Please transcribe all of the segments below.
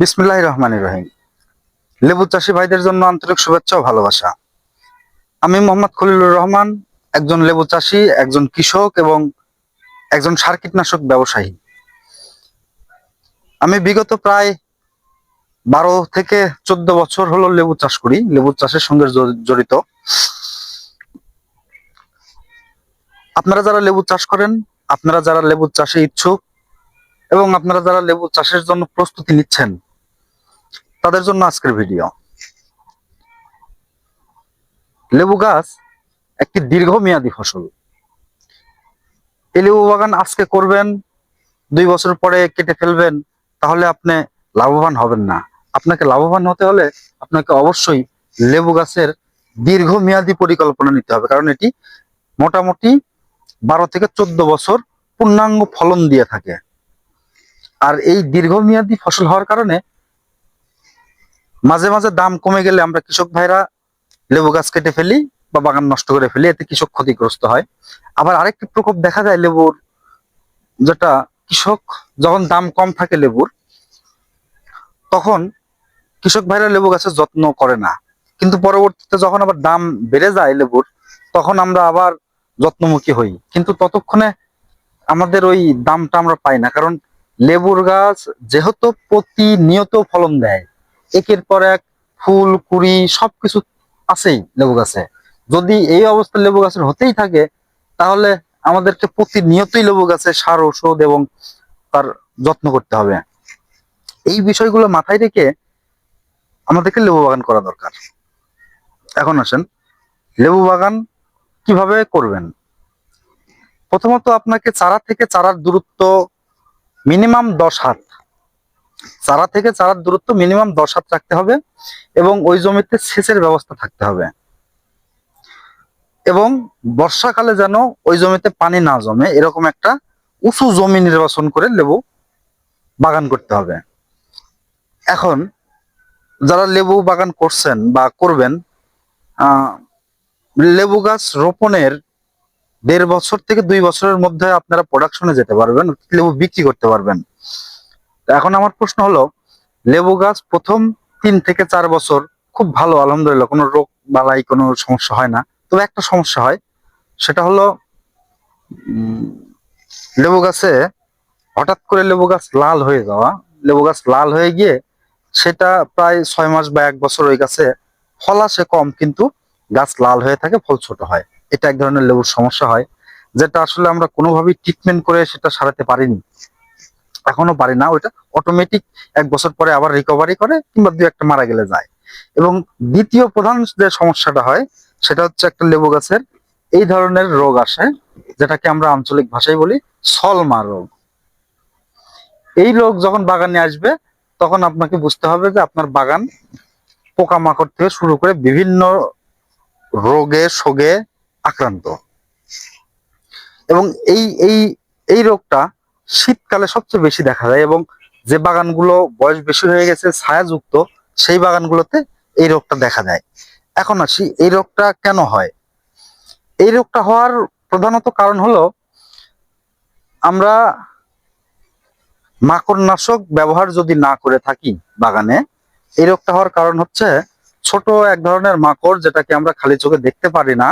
বিসমিল্লাহ রহমান রহিম। লেবু চাষি ভাইদের জন্য আন্তরিক শুভেচ্ছা ও ভালোবাসা। আমি মোহাম্মদ খলিলুর রহমান, একজন লেবু চাষি, একজন কৃষক এবং একজন সার কীটনাশক ব্যবসায়ী। আমি বিগত প্রায় বারো থেকে চোদ্দ বছর হলো লেবু চাষ করি লেবু চাষের সঙ্গে জড়িত। আপনারা যারা লেবু চাষ করেন, আপনারা যারা লেবু চাষে ইচ্ছুক এবং আপনারা যারা লেবু চাষের জন্য প্রস্তুতি নিচ্ছেন তাদের জন্য আজকের ভিডিও। লেবু গাছ একটি দীর্ঘমেয়াদী ফসল। এই লেবু বাগান আজকে করবেন, দুই বছর পরে কেটে ফেলবেন, তাহলে আপনি লাভবান হবেন না। আপনাকে লাভবান হতে হলে আপনাকে অবশ্যই লেবু গাছের দীর্ঘমেয়াদী পরিকল্পনা নিতে হবে, কারণ এটি মোটামুটি বারো থেকে চোদ্দ বছর পূর্ণাঙ্গ ফলন দিয়ে থাকে। আর এই দীর্ঘমেয়াদী ফসল হওয়ার কারণে মাঝে মাঝে দাম কমে গেলে আমরা কৃষক ভাইরা লেবু গাছ কেটে ফেলি বা বাগান নষ্ট করে ফেলি, এতে কৃষক ক্ষতিগ্রস্ত হয়। আবার আরেকটি প্রকোপ দেখা যায় লেবুর, যেটা কৃষক যখন দাম কম থাকে লেবুর, তখন কৃষক ভাইরা লেবু গাছের যত্ন করে না। কিন্তু পরবর্তীতে যখন আবার দাম বেড়ে যায় লেবুর, তখন আমরা আবার যত্নমুখী হই। কিন্তু ততক্ষণে আমাদের ওই দামটা আমরা পাই না। কারণ লেবুর গাছ যেহেতু প্রতিনিয়ত ফলন দেয় একের পর এক ফুল, কুড়ি, সবকিছু আছেই লেবু গাছে। যদি এই অবস্থা লেবু গাছের হতেই থাকে, তাহলে আমাদেরকে প্রতিনিয়তই লেবু গাছে সার ওষুধ এবং তার যত্ন করতে হবে। এই বিষয়গুলো মাথায় রেখে আমাদেরকে লেবু বাগান করা দরকার। এখন আসেন, লেবু বাগান কীভাবে করবেন? প্রথমত আপনাকে চারা থেকে চারার দূরত্ব মিনিমাম দশ হাত। চারা থেকে চারার দূরত্ব মিনিমাম দশ হাত রাখতে হবে এবং ওই জমিতে সেচের ব্যবস্থা থাকতে হবে। এবং বর্ষাকালে যেন ওই জমিতে পানি না জমে, এরকম একটা উঁচু জমি নির্বাচন করে লেবু বাগান করতে হবে। এখন যারা লেবু বাগান করছেন বা করবেন লেবু গাছ রোপণের দেড় বছর থেকে দুই বছরের মধ্যে আপনারা প্রোডাকশনে যেতে পারবেন লেবু বিক্রি করতে পারবেন। এখন আমার প্রশ্ন হলো, লেবু গাছ প্রথম তিন থেকে চার বছর খুব ভালো, আলহামদুলিল্লাহ, কোনো রোগ বালাই, কোনো সমস্যা হয় না। তবে একটা সমস্যা হয়, সেটা হলো লেবু গাছে হঠাৎ করে লেবু গাছ লাল হয়ে যাওয়া, লেবু গাছ লাল হয়ে গিয়ে সেটা প্রায় ছয় মাস বা এক বছর ওই গাছে ফল আসে কম, কিন্তু গাছ লাল হয়ে থাকে, ফল ছোট হয়। এটা এক ধরনের লেবুর সমস্যা হয়, যেটা আসলে আমরা কোনোভাবেই ট্রিটমেন্ট করে সেটা সারাতে পারিনি। এখনও পারি না, ওইটা অটোমেটিক এক বছর পরে আবার রিকভারি করে কিংবা দুই একটা মারা গেলে যায়। এবং দ্বিতীয় প্রধান যে সমস্যাটা হয়, সেটা হচ্ছে একটা লেবু গাছের এই ধরনের রোগ আসে, যেটাকে আমরা আঞ্চলিক ভাষায় বলি সলমা রোগ। এই রোগ যখন বাগানে আসবে, তখন আপনাকে বুঝতে হবে যে আপনার বাগান পোকামাকড় থেকে শুরু করে বিভিন্ন রোগে, শোগে আক্রান্ত। এবং এই এই এই রোগটা শীতকালে সবচেয়ে বেশি দেখা যায় এবং যে বাগানগুলো বয়স বেশি হয়ে গেছে, ছায়াযুক্ত, সেই বাগানগুলোতে এই রোগটা দেখা যায়। এখন আসি, এই রোগটা কেন হয়? এই রোগটা হওয়ার প্রধানত কারণ হলো, আমরা মাকড়নাশক ব্যবহার যদি না করে থাকি বাগানে, এই রোগটা হওয়ার কারণ হচ্ছে ছোট এক ধরনের মাকড় যেটাকে আমরা খালি চোখে দেখতে পারি না।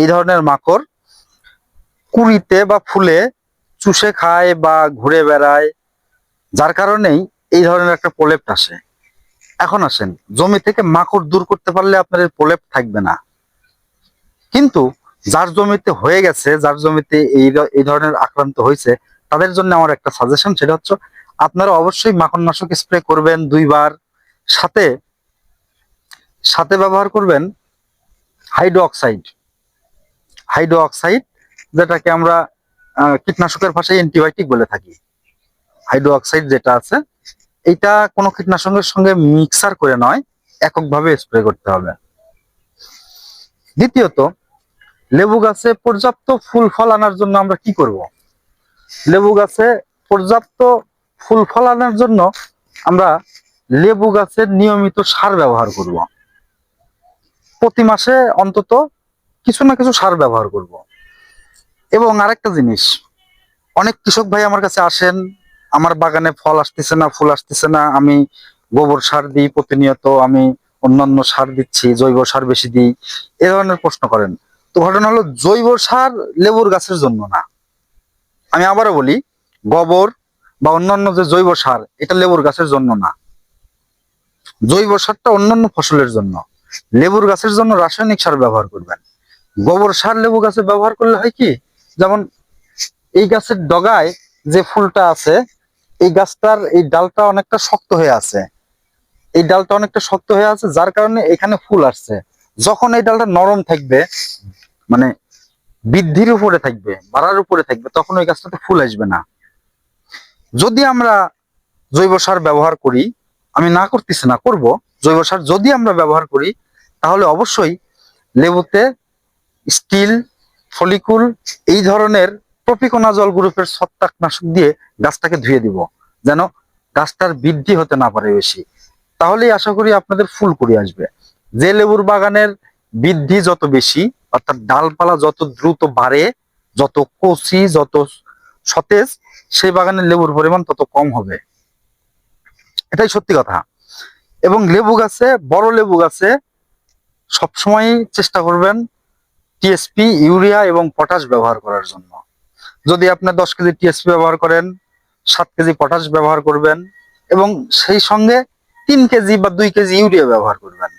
এই ধরনের মাকড় কুড়িতে বা ফুলে চুষে খায় বা ঘুরে বেড়ায়, যার কারণেই এই ধরনের একটা প্রলেপ আসে। এখন আসেন, জমি থেকে মাকড় দূর করতে পারলে আপনার প্রলেপ থাকবে না। কিন্তু যার জমিতে হয়ে গেছে, যার জমিতে এই এই ধরনের আক্রান্ত হয়েছে, তাদের জন্য আমার একটা সাজেশন সেটা হচ্ছে আপনারা অবশ্যই মাকড়নাশক স্প্রে করবেন দুইবার। সাথে সাথে ব্যবহার করবেন হাইড্রো অক্সাইড হাইড্রো অক্সাইড যেটাকে আমরা কীটনাশকের ভাষায় অ্যান্টিবায়োটিক বলে থাকি। হাইড্রো অক্সাইড যেটা আছে এটা কোনো কীটনাশকের সঙ্গে মিক্সার করে নয়, এককভাবে স্প্রে করতে হবে। দ্বিতীয়ত, লেবু গাছে পর্যাপ্ত ফুল ফল আনার জন্য আমরা কি করব? লেবু গাছে পর্যাপ্ত ফুল ফল আনার জন্য আমরা লেবু গাছের নিয়মিত সার ব্যবহার করব। প্রতি মাসে অন্তত কিছু না কিছু সার ব্যবহার করব। এবং আরেকটা জিনিস, অনেক কৃষক ভাই আমার কাছে আসেন, আমার বাগানে ফল আসতেছে না, ফুল আসতেছে না, আমি গোবর সার দিই প্রতিনিয়ত, আমি অন্যান্য সার দিচ্ছি, জৈব সার বেশি দিই, এ ধরনের প্রশ্ন করেন। তো ঘটনা হলো, জৈব সার লেবুর গাছের জন্য না। আমি আবারও বলি, গোবর বা অন্যান্য যে জৈব সার, এটা লেবুর গাছের জন্য না। জৈব সারটা অন্যান্য ফসলের জন্য। লেবুর গাছের জন্য রাসায়নিক সার ব্যবহার করবেন। গোবর সার লেবু গাছে ব্যবহার করলে হয় কি যেমন এই গাছের ডগায় যে ফুলটা আছে, এই গাছটার এই ডালটা অনেকটা শক্ত হয়ে আছে। এই ডালটা অনেকটা শক্ত হয়ে আছে, যার কারণে এখানে ফুল আসছে। যখন এই ডালটা নরম থাকবে মানে বৃদ্ধির উপরে থাকবে, বাড়ার উপরে থাকবে, তখন ওই গাছটাতে ফুল আসবে না। যদি আমরা জৈব সার ব্যবহার করি, আমি না করতেছি না, করব। জৈব সার যদি আমরা ব্যবহার করি, তাহলে অবশ্যই লেবুতে স্টিল ফলিকুল এই ধরনের প্রপিকোনাজল গ্রুপের ছত্রাকনাশক দিয়ে গাছটাকে ধুয়ে দিব, যেন গাছটার বৃদ্ধি হতে না পারে বেশি। তাহলেই আশা করি আপনাদের ফুল কুড়ি আসবে। যে লেবুর বাগানের বৃদ্ধি যত বেশি, অর্থাৎ ডালপালা যত দ্রুত বাড়ে, যত কচি, যত সতেজ, সেই বাগানের লেবুর পরিমাণ তত কম হবে। এটাই সত্যি কথা। এবং লেবু গাছে, বড় লেবু গাছে সবসময় চেষ্টা করবেন টিএসপি ইউরিয়া এবং পটাশ ব্যবহার করার জন্য। যদি আপনি দশ কেজি টিএসপি ব্যবহার করেন, সাত কেজি পটাশ ব্যবহার করবেন এবং সেই সঙ্গে তিন কেজি বা দুই কেজি ইউরিয়া ব্যবহার করবেন।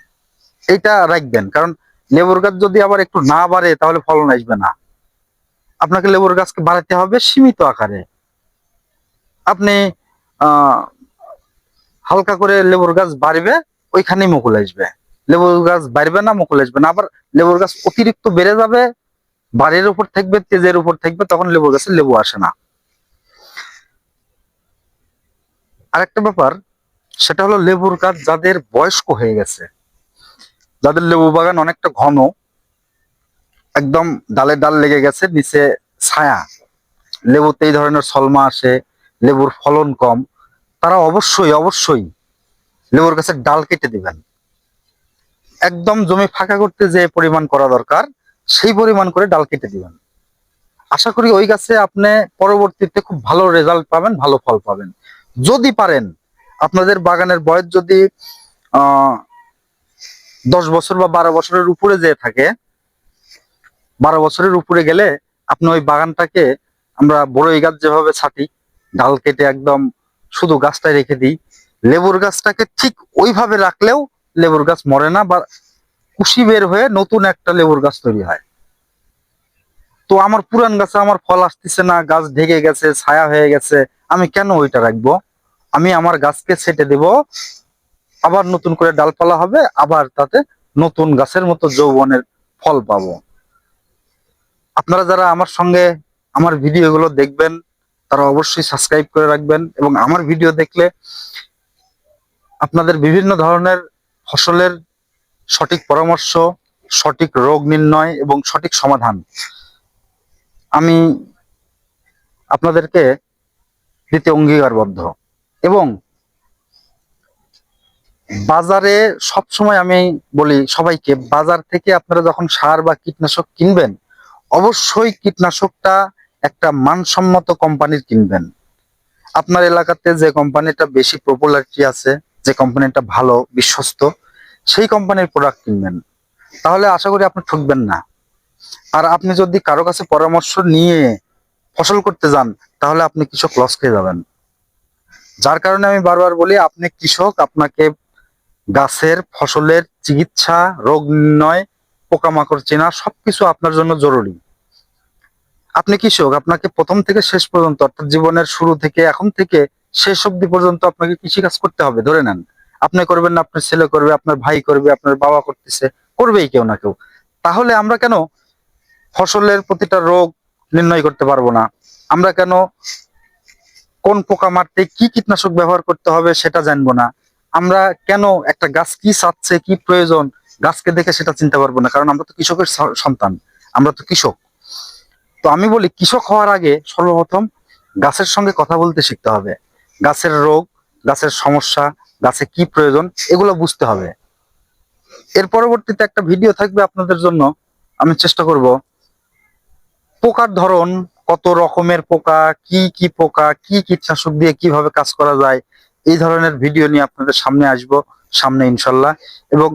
এইটা রাখবেন, কারণ লেবুর গাছ যদি আবার একটু না বাড়ে, তাহলে ফলন আসবে না। আপনাকে লেবুর গাছকে বাড়াতে হবে সীমিত আকারে। আপনি হালকা করে লেবুর গাছ বাড়বে, ওইখানেই মুকুল আসবে। লেবুর গাছ বাড়বে না, মুকুল আসবে না। আবার লেবুর গাছ অতিরিক্ত বেড়ে যাবে, বাড়ির উপর থাকবে, তেজের উপর থাকবে, তখন লেবুর গাছে লেবু আসে না। আরেকটা ব্যাপার, সেটা হলো লেবুর গাছ যাদের বয়স্ক হয়ে গেছে, যাদের লেবু বাগান অনেকটা ঘন, একদম ডালে ডাল লেগে গেছে, নিচে ছায়া। লেবুতে এই ধরনের সলমা আসে, লেবুর ফলন কম, তারা অবশ্যই অবশ্যই লেবুর গাছের ডাল কেটে দিবেন। একদম জমি ফাঁকা করতে যে পরিমাণ করা দরকার, সেই পরিমাণ করে ডাল কেটে দিবেন। আশা করি ওই গাছে আপনি পরবর্তীতে খুব ভালো রেজাল্ট পাবেন, ভালো ফল পাবেন। যদি পারেন, আপনাদের বাগানের বয়স যদি দশ বছর বা বারো বছরের উপরে যেয়ে থাকে, বারো বছরের উপরে গেলে আপনি ওই বাগানটাকে আমরা বড়ই গাছ যেভাবে ছাটি, ডাল কেটে একদম শুধু গাছটাই রেখে দিই, লেবুর গাছটাকে ঠিক ওইভাবে রাখলেও লেবুর গাছ মরে না বা কুশি বের হয়ে নতুন একটা লেবুর গাছ তৈরি হয়। তো আমার পুরান গাছে আমার ফল আসতেছে না, গাছ ঢেকে গেছে, ছায়া হয়ে গেছে, আমি কেন ওইটা রাখব? আমি আমার গাছকে ছেটে দেব, আবার নতুন করে ডালপালা হবে, আবার তাতে নতুন গাছের মতো যৌবনের ফল পাবো। আপনারা যারা আমার সঙ্গে আমার ভিডিওগুলো দেখবেন, তারা অবশ্যই সাবস্ক্রাইব করে রাখবেন এবং আমার ভিডিও দেখলে আপনাদের বিভিন্ন ধরনের ফসলের সঠিক পরামর্শ, সঠিক রোগ নির্ণয় এবং সঠিক সমাধান। আমি আপনাদেরকে দিতে অঙ্গীকারবদ্ধ এবং বাজারে সবসময় আমি বলি সবাইকে, বাজার থেকে আপনারা যখন সার বা কীটনাশক কিনবেন, অবশ্যই কীটনাশকটা একটা মানসম্মত কোম্পানির কিনবেন। আপনার এলাকাতে যে কোম্পানিটা বেশি পপুলারিটি আছে যে কোম্পানিটা ভালো, বিশ্বস্ত, সেই কোম্পানির প্রোডাক্ট কিনবেন। তাহলে আশা করি আপনি ঠকবেন না। আর আপনি যদি কারও কাছে পরামর্শ নিয়ে ফসল করতে যান, তাহলে আপনি কৃষক লস খেয়ে যাবেন। যার কারণে আমি বারবার বলি, আপনি কৃষক, আপনাকে গাছের ফসলের চিকিৎসা, রোগ নির্ণয়, পোকামাকড় চেনা সবকিছু আপনার জন্য জরুরি। আপনি কৃষক, আপনাকে প্রথম থেকে শেষ পর্যন্ত, অর্থাৎ জীবনের শুরু থেকে এখন থেকে শেষ অব্দি পর্যন্ত আপনাকে কৃষিকাজ করতে হবে, ধরে নেন। আপনি করবেন না, আপনার ছেলে করবে, আপনার ভাই করবে, আপনার বাবা করতেছে, করবেই কেউ না কেউ। তাহলে আমরা কেন ফসলের প্রতিটা রোগ নির্ণয় করতে পারব না? আমরা কেন কোন পোকা মারতে কি কীটনাশক ব্যবহার করতে হবে সেটা জানব না? আমরা কেন একটা গাছ কি চাচ্ছে, কি প্রয়োজন, গাছকে দেখে সেটা চিনতে পারব না? কারণ আমরা তো কৃষকের সন্তান, আমরা তো কৃষক। তো আমি বলি, কৃষক হওয়ার আগে সর্বপ্রথম গাছের সঙ্গে কথা বলতে শিখতে হবে। গাছের রোগ, গাছের সমস্যা, গাছে কি প্রয়োজন, এগুলো বুঝতে হবে। এর পরবর্তীতে একটা ভিডিও থাকবে আপনাদের জন্য। আমি চেষ্টা করব পোকার ধরন, কত রকমের পোকা, কি কি পোকা, কি কীটনাশক দিয়ে কীভাবে কাজ করা যায়, এই ধরনের ভিডিও নিয়ে আপনাদের সামনে আসব, সামনে ইনশাল্লাহ। এবং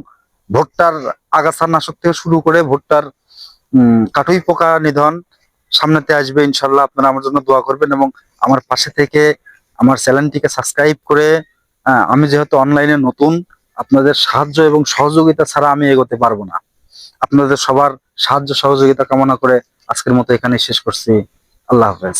ভুট্টার আগাছা নাশক থেকে শুরু করে ভুট্টার কাটুই পোকা নিধন সামনেতে আসবে ইনশাল্লাহ। আপনারা আমার জন্য দোয়া করবেন এবং আমার পাশে থেকে আমার চ্যানেলটিকে সাবস্ক্রাইব করে আহ, আমি যেহেতু অনলাইনে নতুন আপনাদের সাহায্য এবং সহযোগিতা ছাড়া আমি এগোতে পারব না। আপনাদের সবার সাহায্য সহযোগিতা কামনা করে আজকের মতো এখানে শেষ করছি। আল্লাহ হাফেজ।